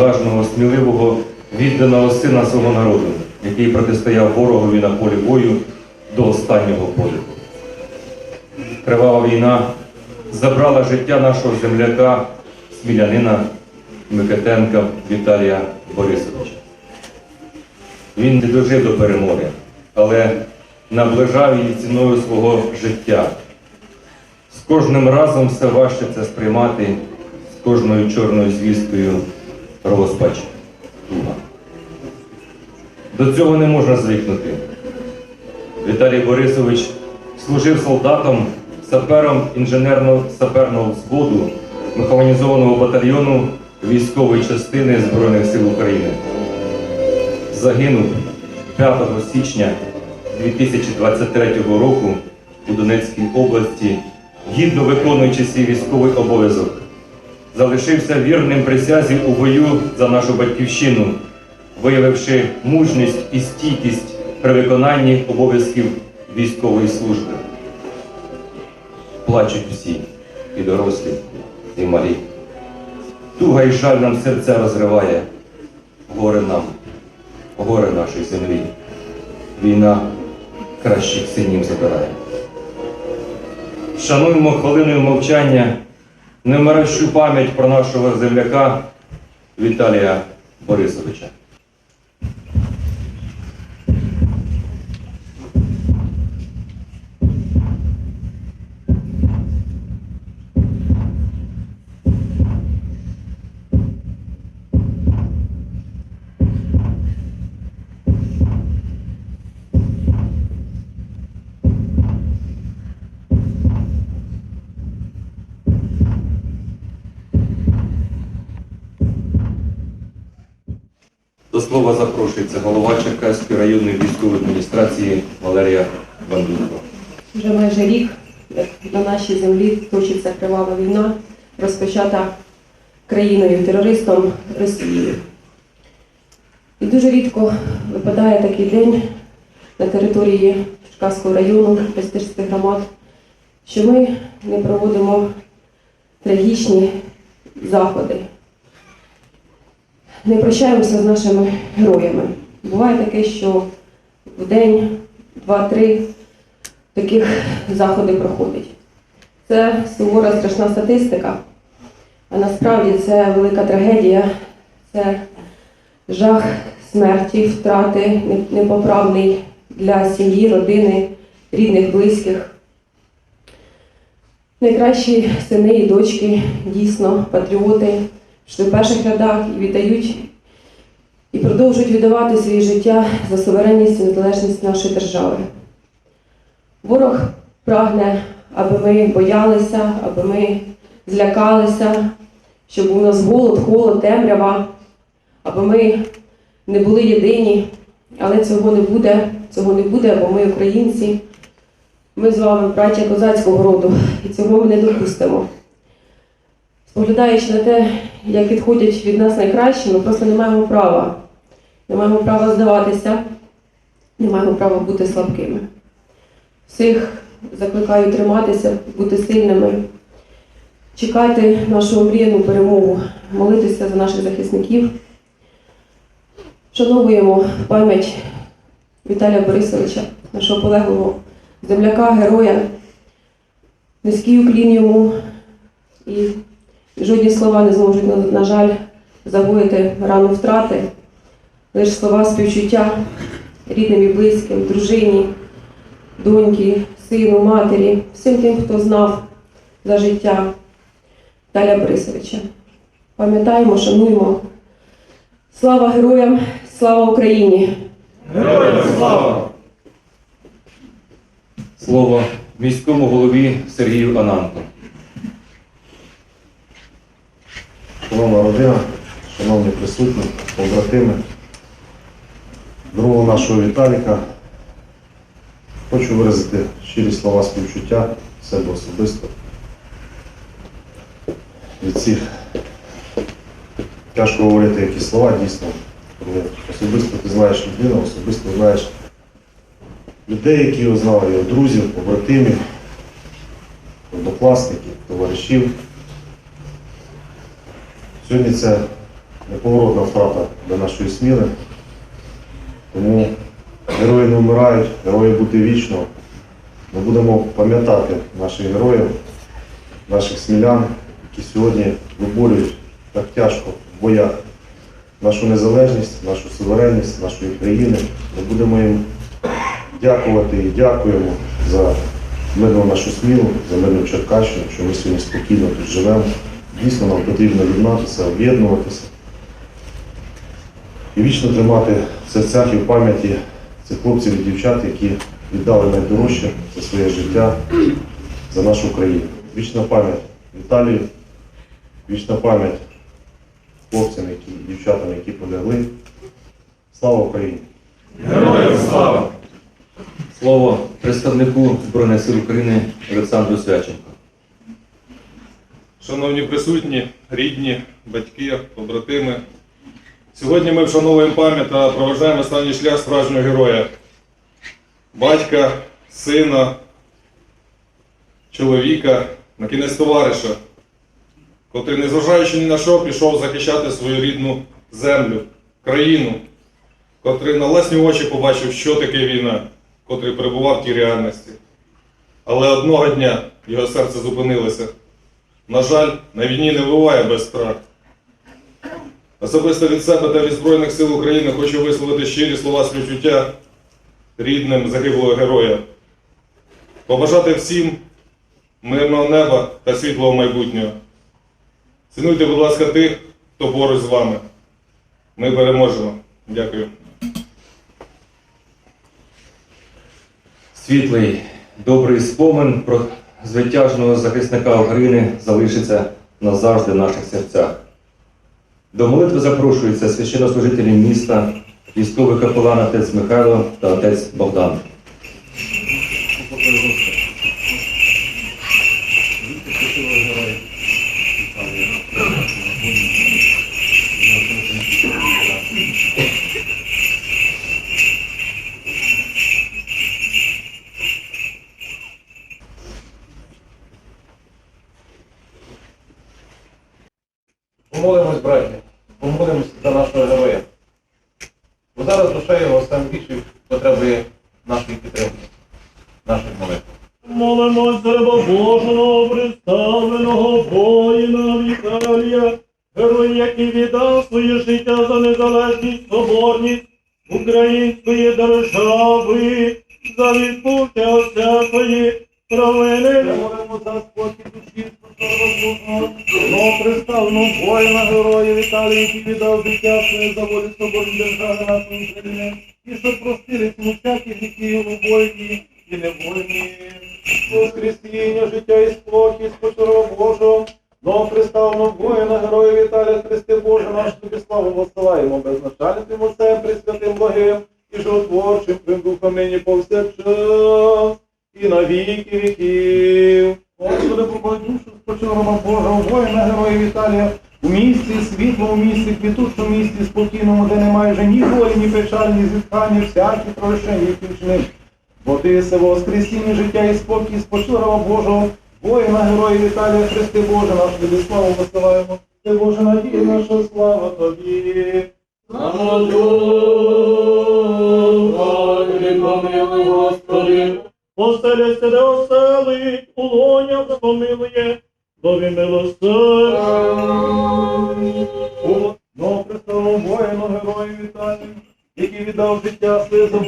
відважного, сміливого, відданого сина свого народу, який протистояв ворогові на полі бою до останнього подиху. Кривава війна забрала життя нашого земляка, смілянина Микитенка Віталія Борисовича. Він не дожив до перемоги, але наближав її ціною свого життя. З кожним разом все важче це сприймати, з кожною чорною звісткою розпач, туга. До цього не можна звикнути. Віталій Борисович служив солдатом, сапером інженерно-саперного взводу механізованого батальйону військової частини Збройних сил України. Загинув 5 січня 2023 року у Донецькій області, гідно виконуючи свій військовий обов'язок. Залишився вірним присязі у бою за нашу батьківщину, виявивши мужність і стійкість при виконанні обов'язків військової служби. Плачуть всі, і дорослі, і малі. Туга і жаль нам серця розриває, горе нам, горе нашій землі. Війна кращих синів забирає. Шануємо хвилиною мовчання немирощу пам'ять про нашого земляка Віталія Борисовича. До слова запрошується голова Черкаської районної військової адміністрації Валерія Бандурко. Вже майже рік, на нашій землі точиться кривава війна, розпочата країною-терористом Росією. І дуже рідко випадає такий день на території Черкаського району, Пестирських громад, що ми не проводимо трагічні заходи. Не прощаємося з нашими героями. Буває таке, що в день, два-три таких заходи проходить. Це сувора страшна статистика, а насправді це велика трагедія, це жах смерті, втрати непоправний для сім'ї, родини, рідних, близьких. Найкращі сини і дочки, дійсно, патріоти, що в перших рядах і віддають і продовжують віддавати своє життя за суверенність і незалежність нашої держави. Ворог прагне, аби ми боялися, аби ми злякалися, щоб у нас голод, холод, темрява, аби ми не були єдині. Але цього не буде, цього не буде, бо ми українці. Ми з вами браття козацького роду, і цього ми не допустимо. Споглядаючи на те, як відходять від нас найкращі, ми просто не маємо права. Не маємо права здаватися, не маємо права бути слабкими. Всіх закликаю триматися, бути сильними, чекати нашу омріяну перемогу, молитися за наших захисників. Вшановуємо пам'ять Віталія Борисовича, нашого полеглого земляка, героя. Низький уклін йому і жодні слова не зможуть, на- жаль, загоїти рану втрати. Лише слова співчуття рідним і близьким, дружині, доньки, сину, матері, всім тим, хто знав за життя Таля Борисовича. Пам'ятаємо, шануємо. Слава героям, слава Україні! Героям слава! Слово міському голові Сергію Ананко. Шановна родина, шановні присутні, побратими, другого нашого Віталіка, хочу виразити щирі слова співчуття себе особисто від всіх. Тяжко говорити якісь слова дійсно. Тому особисто ти знаєш людину, особисто знаєш людей, які його знали, його друзів, побратимів, однокласників, товаришів. Сьогодні це неповоротна втрата для нашої сміли. Тому герої не вмирають, герої бути вічно. Ми будемо пам'ятати наших героїв, наших смілян, які сьогодні виборюють так тяжко в боях нашу незалежність, нашу суверенність нашої країни. Ми будемо їм дякувати і дякуємо за мирну нашу смілу, за мирну Черкащину, що ми сьогодні спокійно тут живемо. Дійсно, нам потрібно єднатися, об'єднуватися і вічно тримати в серцях і в пам'яті цих хлопців і дівчат, які віддали найдорожче за своє життя, за нашу країну. Вічна пам'ять Віталію, вічна пам'ять хлопцям, які, дівчатам, які полягли. Слава Україні! Героям слава! Слово представнику Збройних сил України Олександру Свяченко. Шановні присутні, рідні, батьки, побратими. Сьогодні ми вшановуємо пам'ять та проважаємо останній шлях справжнього героя. Батька, сина, чоловіка, на кінець товариша, котрий, незважаючи ні на що, пішов захищати свою рідну землю, країну, котрий на власні очі побачив, що таке війна, котрий перебував в тій реальності. Але одного дня його серце зупинилося. На жаль, на війні не буває без страх. Особисто від себе та від Збройних сил України хочу висловити щирі слова співчуття рідним загиблого героя. Побажати всім мирного неба та світлого майбутнього. Цінуйте, будь ласка, тих, хто поруч з вами. Ми переможемо. Дякую. Світлий, добрий спомин про звитяжного захисника України залишиться назавжди в наших серцях. До молитви запрошуються священнослужителі міста, військовий капелан отець Михайло та отець Богдан. Помолимось, браті, помолимось за нашого героя. Бо зараз душа його сам більше потребує нашої підтримки, наших молитв. Молимось за Божого, представленого воїна Віталія, герой, який віддав своє життя за незалежність, соборність української держави, за відпуття всякої провини. Молимо за спокій душі представленого воїна героя Віталія, який віддав життя своє за волю соборної держави нашої України, і щоб простили йому всякі гріхи, вольні Воскресіння, життя і спокій, спочорова Божого, но приставно воїна, героя Віталія, Христи Боже, наш тобі славу посилаємо, безначальним Отцем, Пресвятим Благим і животворчим Твим Духом нині повсякчас і на віки віків. Господи, попади душу спочорова Божого, воїна, героя Віталія, у місці світло, у місці квітучому місці спокійному, де немає вже ні болі, ні печалі, ні зітхання, всякі прощення і вчини. Бо ти се воскресіння, життя і спокій, спочорова Божого, воїна, героя Віталія, Христи Боже, наш тобі славу посилаємо. Ти Боже, надія наша слава тобі. Самодух, помилуй, Господи. Оселяся, де оселить, у лонях помилує, бо він милосердний. Но представимо воїну, герою Віталію, який віддав життя своє за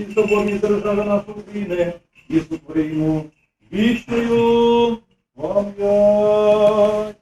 і соборність держави нашої України і сотворимо вічною пам'ять.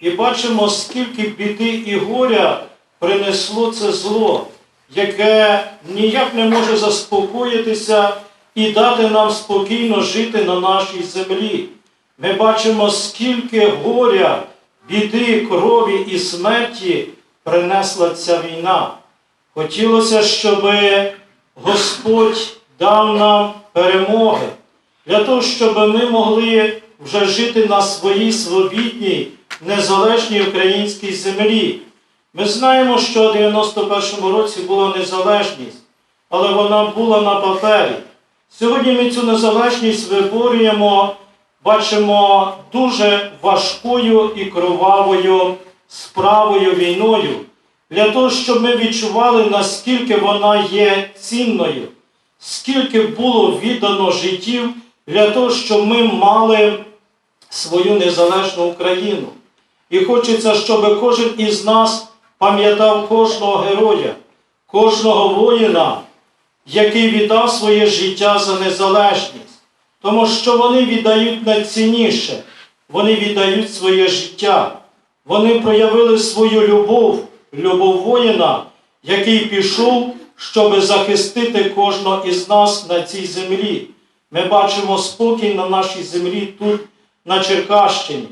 І бачимо, скільки біди і горя принесло це зло, яке ніяк не може заспокоїтися і дати нам спокійно жити на нашій землі. Ми бачимо, скільки горя, біди, крові і смерті принесла ця війна. Хотілося, щоб Господь дав нам перемоги, для того, щоб ми могли вже жити на своїй свобідній, незалежній українській землі. Ми знаємо, що в 91-му році була незалежність, але вона була на папері. Сьогодні ми цю незалежність виборюємо, бачимо дуже важкою і кровавою справою війною, для того, щоб ми відчували, наскільки вона є цінною, скільки було віддано життів для того, щоб ми мали свою незалежну Україну. І хочеться, щоб кожен із нас пам'ятав кожного героя, кожного воїна, який віддав своє життя за незалежність. Тому що вони віддають найцінніше, вони віддають своє життя. Вони проявили свою любов, любов воїна, який пішов, щоб захистити кожного із нас на цій землі. Ми бачимо спокій на нашій землі тут, на Черкащині.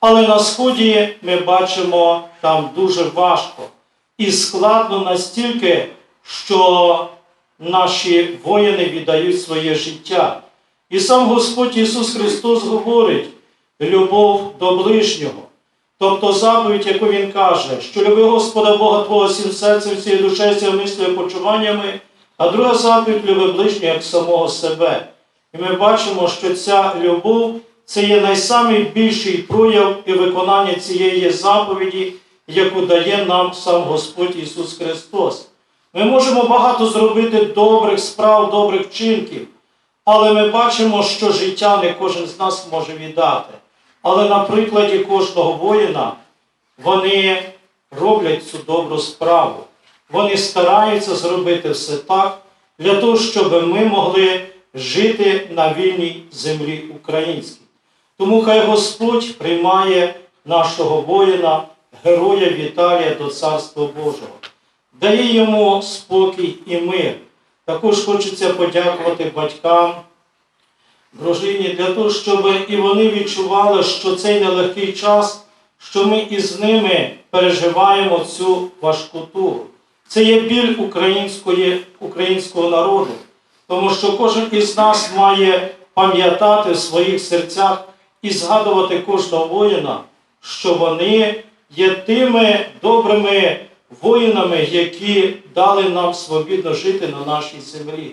Але на сході ми бачимо там дуже важко і складно настільки, що наші воїни віддають своє життя. І сам Господь Ісус Христос говорить любов до ближнього. Тобто заповідь, яку Він каже, що люби Господа Бога Твого всім серцем, всією душею, мислею, почуваннями, а друга заповідь люби ближнього як самого себе. І ми бачимо, що ця любов це є найбільший прояв і виконання цієї заповіді, яку дає нам сам Господь Ісус Христос. Ми можемо багато зробити добрих справ, добрих вчинків, але ми бачимо, що життя не кожен з нас може віддати. Але на прикладі кожного воїна вони роблять цю добру справу. Вони стараються зробити все так, для того, щоб ми могли жити на вільній землі українській. Тому хай Господь приймає нашого воїна, героя Віталія до Царства Божого, дає йому спокій і мир. Також хочеться подякувати батькам, дружині для того, щоб і вони відчували, що цей нелегкий час, що ми із ними переживаємо цю важку тугу. Це є біль української, українського народу, тому що кожен із нас має пам'ятати в своїх серцях і згадувати кожного воїна, що вони є тими добрими воїнами, які дали нам свобідно жити на нашій землі.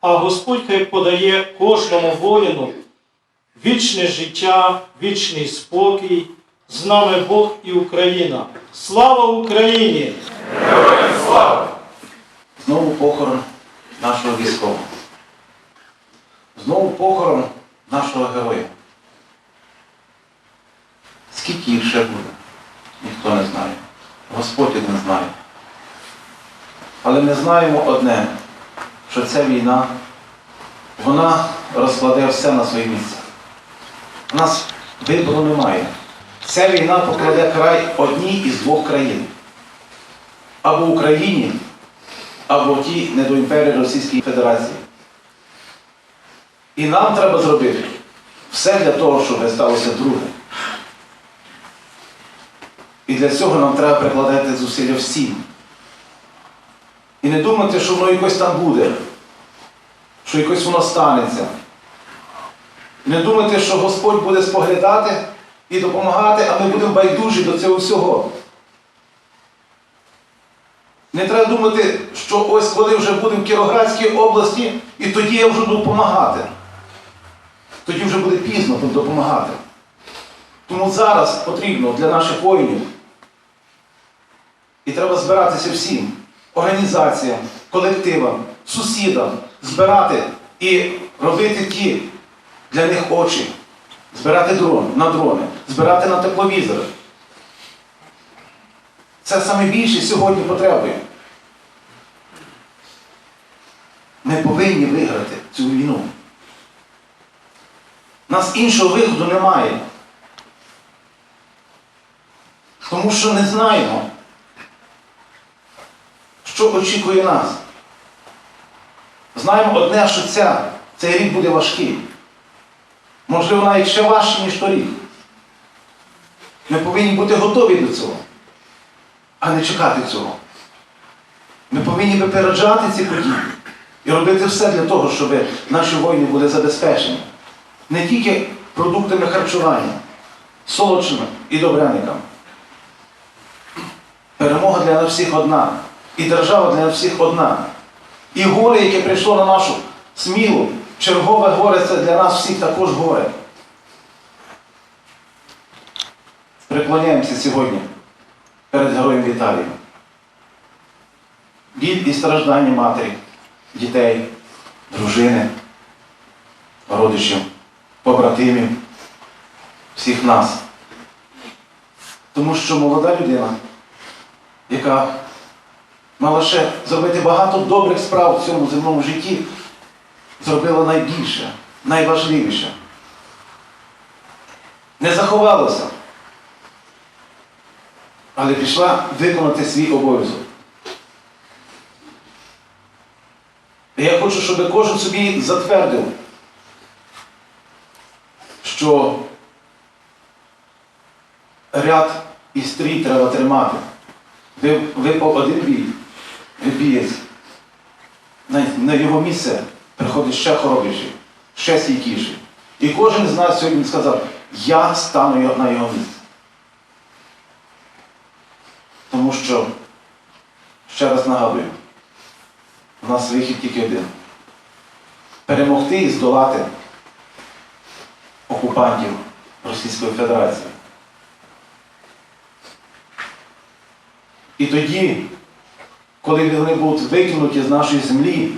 А Господь хай подає кожному воїну вічне життя, вічний спокій. З нами Бог і Україна. Слава Україні! Героям слава! Знову похорон нашого військового. Знову похорон нашого героя. Скільки їх ще буде, ніхто не знає. Господь один знає. Але ми знаємо одне, що ця війна, вона розкладе все на своє місце. У нас вибору немає. Ця війна покладе край одній із двох країн. Або Україні, або тій недоімперії Російської Федерації. І нам треба зробити все для того, щоб сталося друге. І для цього нам треба прикладати зусилля всім. І не думати, що воно якось там буде, що якось воно станеться. Не думати, що Господь буде споглядати і допомагати, а ми будемо байдужі до цього всього. Не треба думати, що ось коли вже будемо в Кіровоградській області, і тоді я вже допомагати. Тоді вже буде пізно допомагати. Тому зараз потрібно для наших воїнів. І треба збиратися всім, організаціям, колективам, сусідам, збирати і робити ті для них очі, збирати дрон, на дрони, збирати на тепловізори. Це саме більше сьогодні потреби. Ми повинні виграти цю війну. Нас іншого виходу немає. Тому що не знаємо, що очікує нас. Знаємо одне, що ця, цей рік буде важкий. Можливо, навіть ще важчий, ніж торік. Ми повинні бути готові до цього, а не чекати цього. Ми повинні випереджати ці події і робити все для того, щоб наші воїни були забезпечені. Не тільки продуктами харчування, солодшими і добряниками. Перемога для нас всіх одна. І держава для всіх одна. І горе, яке прийшло на нашу смілу, чергове горе це для нас всіх також горе. Преклоняємося сьогодні перед героєм Віталієм. Біль і страждання матері, дітей, дружини, родичів, побратимів, всіх нас. Тому що молода людина, яка мала ще зробити багато добрих справ в цьому земному житті, зробила найбільше, найважливіше. Не заховалася, але пішла виконати свій обов'язок. Я хочу, щоб кожен собі затвердив, що ряд і стрій треба тримати. Ви, ви один бій, ви. На, його місце приходить ще хоробріший, ще стійкіший. І кожен з нас сьогодні сказав, я стану на його місце. Тому що, ще раз нагадую, у нас вихід тільки один. Перемогти і здолати окупантів Російської Федерації. І тоді, коли вони будуть викинуті з нашої землі,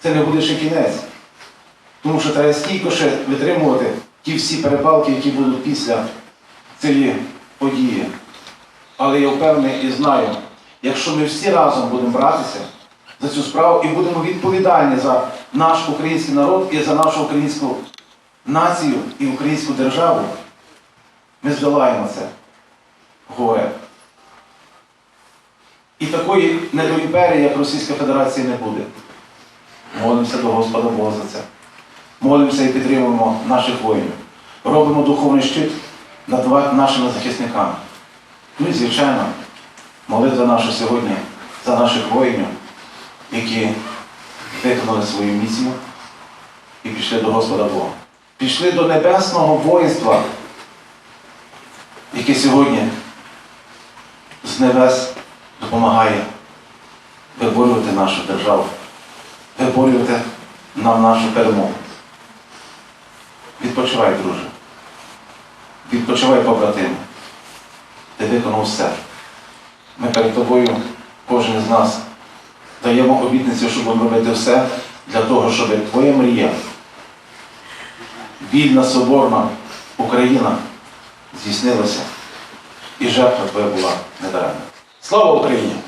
це не буде ще кінець. Тому що треба стійко ще витримувати ті всі перепалки, які будуть після цієї події. Але я впевнений і знаю, якщо ми всі разом будемо братися за цю справу і будемо відповідальні за наш український народ і за нашу українську націю і українську державу, ми здолаємо це горе. І такої недоімперії, як Російська Федерація, не буде. Молимося до Господа Бога за це. Молимося і підтримуємо наших воїнів. Робимо духовний щит над нашими захисниками. Ну і, звичайно, молитва наша сьогодні за наших воїнів, які виконали свою місію і пішли до Господа Бога. Пішли до небесного воїнства, яке сьогодні з небес допомагає виборювати нашу державу, виборювати нам нашу перемогу. Відпочивай, друже. Відпочивай, побратиме. Ти виконав все. Ми перед тобою, кожен з нас, даємо обітницю, щоб робити все для того, щоб твоя мрія, вільна, соборна Україна здійснилася і жертва твоя була недаремна. Слава Україні!